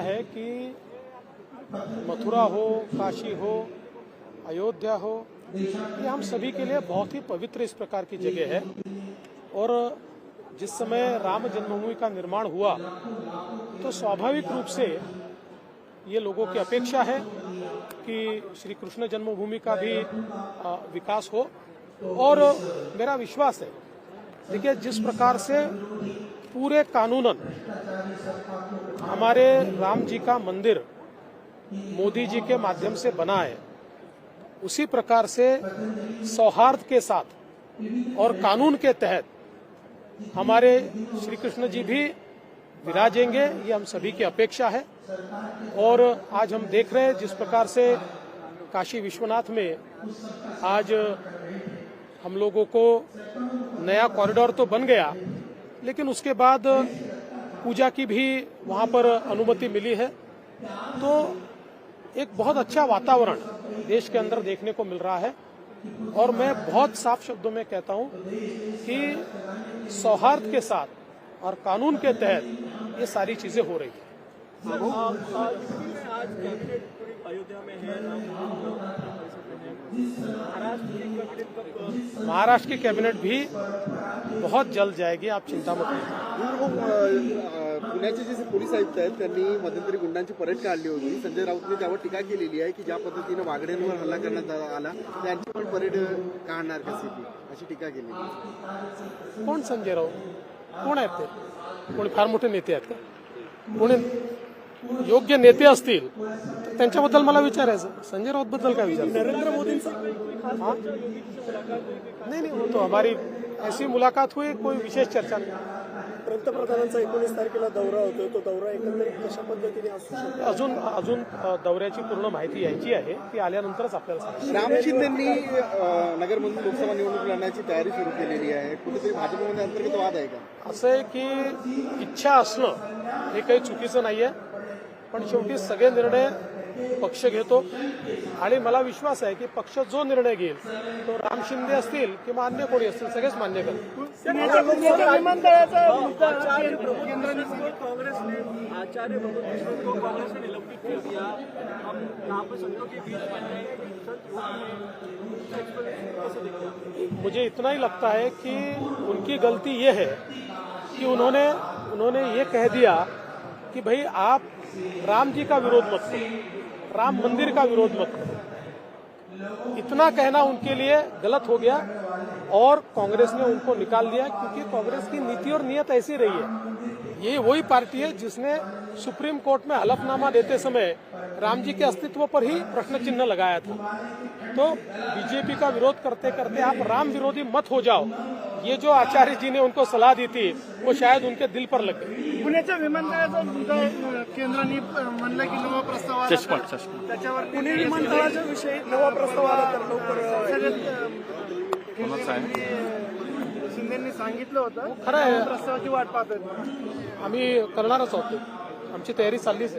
है कि मथुरा हो, काशी हो, अयोध्या हो, ये हम सभी के लिए बहुत ही पवित्र इस प्रकार की जगह है। और जिस समय राम जन्मभूमि का निर्माण हुआ तो स्वाभाविक रूप से ये लोगों की अपेक्षा है कि श्री कृष्ण जन्मभूमि का भी विकास हो। और मेरा विश्वास है, देखिए, जिस प्रकार से पूरे कानूनन हमारे राम जी का मंदिर मोदी जी के माध्यम से बना है, उसी प्रकार से सौहार्द के साथ और कानून के तहत हमारे श्री कृष्ण जी भी विराजेंगे, ये हम सभी की अपेक्षा है। और आज हम देख रहे हैं जिस प्रकार से काशी विश्वनाथ में आज हम लोगों को नया कॉरिडोर तो बन गया लेकिन उसके बाद पूजा की भी वहाँ पर अनुमति मिली है तो एक बहुत अच्छा वातावरण देश के अंदर देखने को मिल रहा है और मैं बहुत साफ़ शब्दों में कहता हूँ कि सौहार्द के साथ और कानून के तहत ये सारी चीज़ें हो रही है आज कैबिनेट अयोध्या में है महाराष्ट्र की कैबिनेट भी बहुत जल्द जाएगी आप चिंता मत पुण्याचे जे पोलीस आयुक्त आहेत त्यांनी मध्यंतरी गुंडांची परेड काढली होती. संजय राऊतने त्यावर टीका केलेली आहे की ज्या पद्धतीनं वागड्यांवर हल्ला करण्यात आला त्यांची पण परेड काढणार कशी ती अशी टीका केली कोण संजय राऊत? कोण आहेत ते? कोणी फार मोठे नेते आहेत का? कोणी योग्य नेते असतील? त्यांच्याबद्दल मला विचारायचं. संजय राऊत बद्दल काय विचार नरेंद्र मोदींचा? नहीं नहीं वो तो हमारी ऐसी मुलाकात हुई कोई विशेष चर्चा नहीं. पंतप्रधानांचा एकोणीस तारखेला दौरा होतोय. तो दौरा एकंदरीत कशा पद्धतीने असू शकतो? अजून अजून दौऱ्याची पूर्ण माहिती यायची आहे. ती आल्यानंतरच आपल्याला राम शिंदेंनी नगरमधून लोकसभा निवडणूक लढण्याची तयारी सुरू केलेली आहे. कुठेतरी भाजपमध्ये अंतर्गत वाद आहे का? असं आहे की इच्छा असणं हे काही चुकीचं नाहीये. पण शेवटी सगळे निर्णय पक्ष घेतो. आणि मला विश्वास आहे की पक्ष जो निर्णय घेईल तो राम शिंदे असतील किंवा अन्य कोणी असतील सगळेच मान्य करतील. आचार्य को कांग्रेस ने निलंबित कर दिया हम यहाँ पर के बीच? मुझे इतना ही लगता है कि उनकी गलती ये है कि उन्होंने उन्होंने ये कह दिया कि भाई आप राम जी का विरोध मत करो। राम मंदिर का विरोध मत करो। इतना कहना उनके लिए गलत हो गया और कांग्रेस ने उनको निकाल दिया, क्योंकि कांग्रेस की नीति और नियत ऐसी रही है। ये वही पार्टी है जिसने सुप्रीम कोर्ट में हलफनामा देते समय राम जी के अस्तित्व पर ही प्रश्न चिन्ह लगाया था। तो बीजेपी का विरोध करते करते आप राम विरोधी मत हो जाओ। ये जो आचार्य जी ने उनको सलाह दी थी वो शायद उनके दिल पर लग गई पुण्याच्या विमानतळाचा मुद्दा केंद्राने म्हणलं की नवा प्रस्ताव आला तर त्याच्यावर पुणे विमानतळाच्या विषयी नवा प्रस्ताव आला तर लवकर शिंदेनी सांगितलं होतं खरं प्रस्तावाची वाट पाहतोय. आम्ही करणारच आहोत. आमची तयारी चाललीच आहे